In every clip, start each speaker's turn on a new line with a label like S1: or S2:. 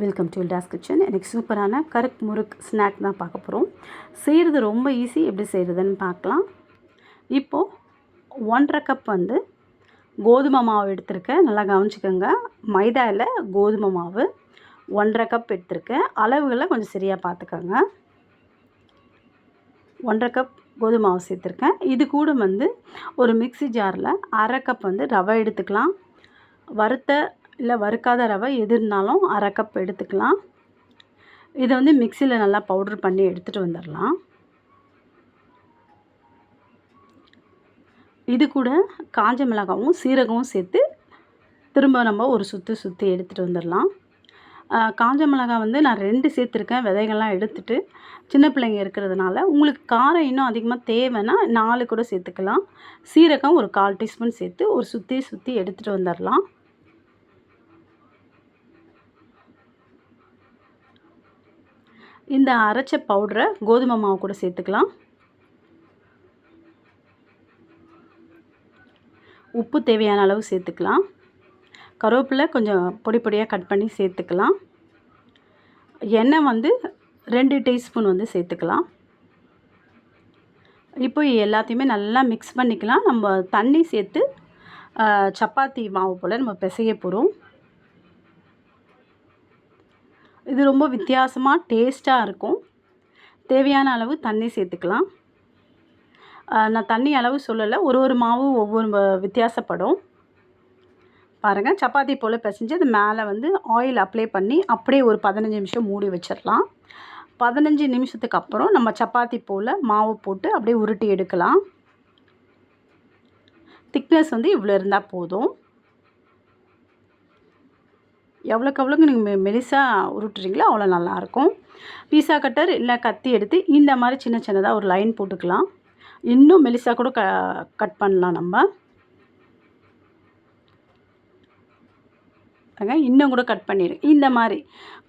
S1: Welcome to toss kitchen எனக்கு சூப்பரான கருக் முறுக் snack தான் பார்க்க போகிறோம் செய்கிறது ரொம்ப ஈஸி எப்படி செய்கிறதுன்னு பார்க்கலாம். இப்போது ஒன்றரை கப் வந்து கோதுமை மாவு எடுத்திருக்கேன். நல்லா கவனிச்சுக்கோங்க. மைதாவில் கோதுமை மாவு ஒன்றரை கப் எடுத்திருக்கேன். அளவுகளை கொஞ்சம் சரியாக பார்த்துக்கோங்க. ஒன்றரை கப் கோதுமை மாவு சேர்த்துருக்கேன். இது கூட வந்து ஒரு மிக்ஸி ஜாரில் அரை கப் வந்து ரவை எடுத்துக்கலாம். வறுத்த இல்லை வறுக்காத ரவை எது இருந்தாலும் அரை கப் எடுத்துக்கலாம். இதை வந்து மிக்சியில் நல்லா பவுட்ரு பண்ணி எடுத்துகிட்டு வந்துடலாம் இது கூட காஞ்ச மிளகாவும் சீரகமும் சேர்த்து திரும்ப நம்ம ஒரு சுற்றி சுற்றி எடுத்துகிட்டு வந்துடலாம் காஞ்ச மிளகா வந்து நான் ரெண்டு சேர்த்துருக்கேன் விதைகள்லாம் எடுத்துட்டு. சின்ன பிள்ளைங்க இருக்கிறதுனால உங்களுக்கு காரம் இன்னும் அதிகமாக தேவைன்னா நாலு கூட சேர்த்துக்கலாம். சீரகம் ஒரு கால் டீஸ்பூன் சேர்த்து ஒரு சுற்றி சுற்றி எடுத்துகிட்டு வந்துடலாம் இந்த அரைச்ச பவுடரை கோதுமை மாவு கூட சேர்த்துக்கலாம். உப்பு தேவையான அளவு சேர்த்துக்கலாம். கருவேப்பிலை கொஞ்சம் பொடி பொடியாக கட் பண்ணி சேர்த்துக்கலாம். எண்ணெய் வந்து ரெண்டு டீஸ்பூன் வந்து சேர்த்துக்கலாம். இப்போ எல்லாத்தையுமே நல்லா மிக்ஸ் பண்ணிக்கலாம். நம்ம தண்ணி சேர்த்து சப்பாத்தி மாவு போல் நம்ம பிசைய போகிறோம் இது ரொம்ப வித்தியாசமாக டேஸ்ட்டாக இருக்கும். தேவையான அளவு தண்ணி சேர்த்துக்கலாம். நான் தண்ணி அளவு சொல்லலை. ஒரு ஒரு மாவும் ஒவ்வொரு வித்தியாசப்படும். பாருங்கள் சப்பாத்தி போல் பிசைஞ்சு அது மேலே வந்து ஆயில் அப்ளை பண்ணி அப்படியே ஒரு பதினஞ்சு நிமிஷம் மூடி வச்சிடலாம். பதினஞ்சு நிமிஷத்துக்கு அப்புறம் நம்ம சப்பாத்தி போல் மாவு போட்டு அப்படியே உருட்டி எடுக்கலாம். திக்னஸ் வந்து இவ்வளோ இருந்தால் போதும். எவ்வளோக்கு எவ்வளோக்கு நீங்கள் மெலிசாக உருட்டுறீங்களோ அவ்வளோ நல்லாயிருக்கும். பீஸா கட்டர் இல்லை கத்தி எடுத்து இந்த மாதிரி சின்ன சின்னதாக ஒரு லைன் போட்டுக்கலாம். இன்னும் மெலிசாக கூட க கட் பண்ணலாம் நம்ம. இன்னும் கூட கட் பண்ணிடு. இந்த மாதிரி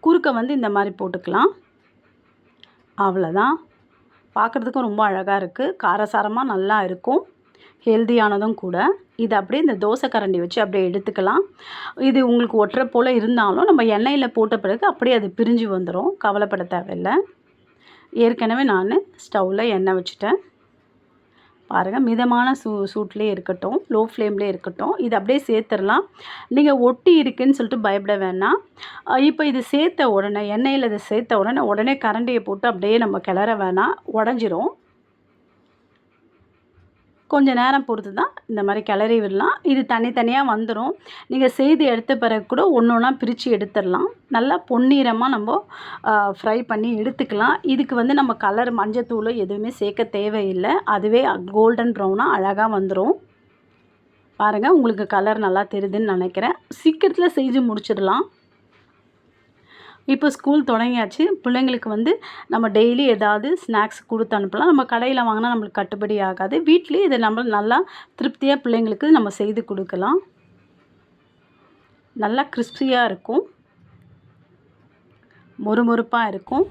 S1: குறுக்க வந்து இந்த மாதிரி போட்டுக்கலாம். அவ்வளோதான். பார்க்குறதுக்கும் ரொம்ப அழகாக இருக்குது. காரசாரமாக நல்லா இருக்கும். ஹெல்தியானதும் கூட. இது அப்படியே இந்த தோசை கரண்டி வச்சு அப்படியே எடுத்துக்கலாம். இது உங்களுக்கு ஒட்டுற போல் இருந்தாலும் நம்ம எண்ணெயில் போட்ட பிறகு அப்படியே அது பிரிஞ்சு வந்துடும் கவலைப்பட தேவையில்லை. ஏற்கனவே நான் ஸ்டவ்வில் எண்ணெய் வச்சுட்டேன். பாருங்கள் மிதமான சூ சூட்லேயே இருக்கட்டும் லோ ஃப்ளேம்லேயே இருக்கட்டும் இது அப்படியே சேர்த்துடலாம். நீங்கள் ஒட்டி இருக்குதுன்னு சொல்லிட்டு பயப்பட வேணாம். இப்போ இது சேர்த்த உடனே எண்ணெயில் இதை சேர்த்த உடனே உடனே கரண்டியை போட்டு அப்படியே நம்ம கிளற வேணாம். உடஞ்சிரும். கொஞ்சம் நேரம் பொறுத்து தான் இந்த மாதிரி கிளறி விடலாம். இது தனித்தனியாக வந்துடும் நீங்கள் செய்து எடுத்த பிறகு கூட ஒன்று ஒன்றா பிரித்து எடுத்துடலாம். நல்லா பொன்னிறமாக நம்ம ஃப்ரை பண்ணி எடுத்துக்கலாம். இதுக்கு வந்து நம்ம கலர் மஞ்சத்தூள் எதுவுமே சேர்க்க தேவையில்லை. அதுவே கோல்டன் ப்ரௌனாக அழகாக வந்துடும் பாருங்கள் உங்களுக்கு கலர் நல்லா தெரியுதுன்னு நினைக்கிறேன். சீக்கிரத்தில் செஞ்சு முடிச்சிடலாம். இப்போ ஸ்கூல் தொடங்கியாச்சு. பிள்ளைங்களுக்கு வந்து நம்ம டெய்லி ஏதாவது ஸ்நாக்ஸ் கொடுத்து அனுப்பலாம். நம்ம கடையில் வாங்கினா நம்மளுக்கு கட்டுப்படி ஆகாது. வீட்லேயே இதை நம்ம நல்லா திருப்தியாக பிள்ளைங்களுக்கு நம்ம செய்து கொடுக்கலாம். நல்லா கிறிஸ்பியாக இருக்கும். மொறுமொறுப்பாக இருக்கும்.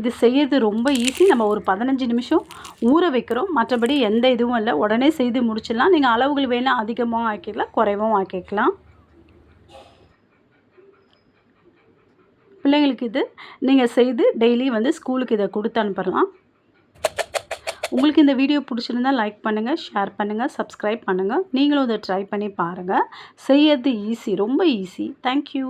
S1: இது செய்யறது ரொம்ப ஈஸி நம்ம ஒரு பதினஞ்சு நிமிஷம் ஊற வைக்கிறோம். மற்றபடி எந்த இதுவும் இல்லை. உடனே செய்து முடிச்சிடலாம். நீங்கள் அளவுகள் வேணால் அதிகமாக ஆக்கிக்கலாம் குறைவும் ஆக்கிக்கலாம். பிள்ளைங்களுக்கு இது. நீங்கள் செய்து டெய்லி வந்து ஸ்கூலுக்கு இதை கொடுத்து அனுப்பலாம். உங்களுக்கு இந்த வீடியோ பிடிச்சிருந்தால் லைக் பண்ணுங்கள் ஷேர் பண்ணுங்கள் சப்ஸ்கிரைப் பண்ணுங்கள் நீங்களும் இதை ட்ரை பண்ணி பாருங்கள் செய்யறது ஈஸி ரொம்ப ஈஸி. தேங்க்யூ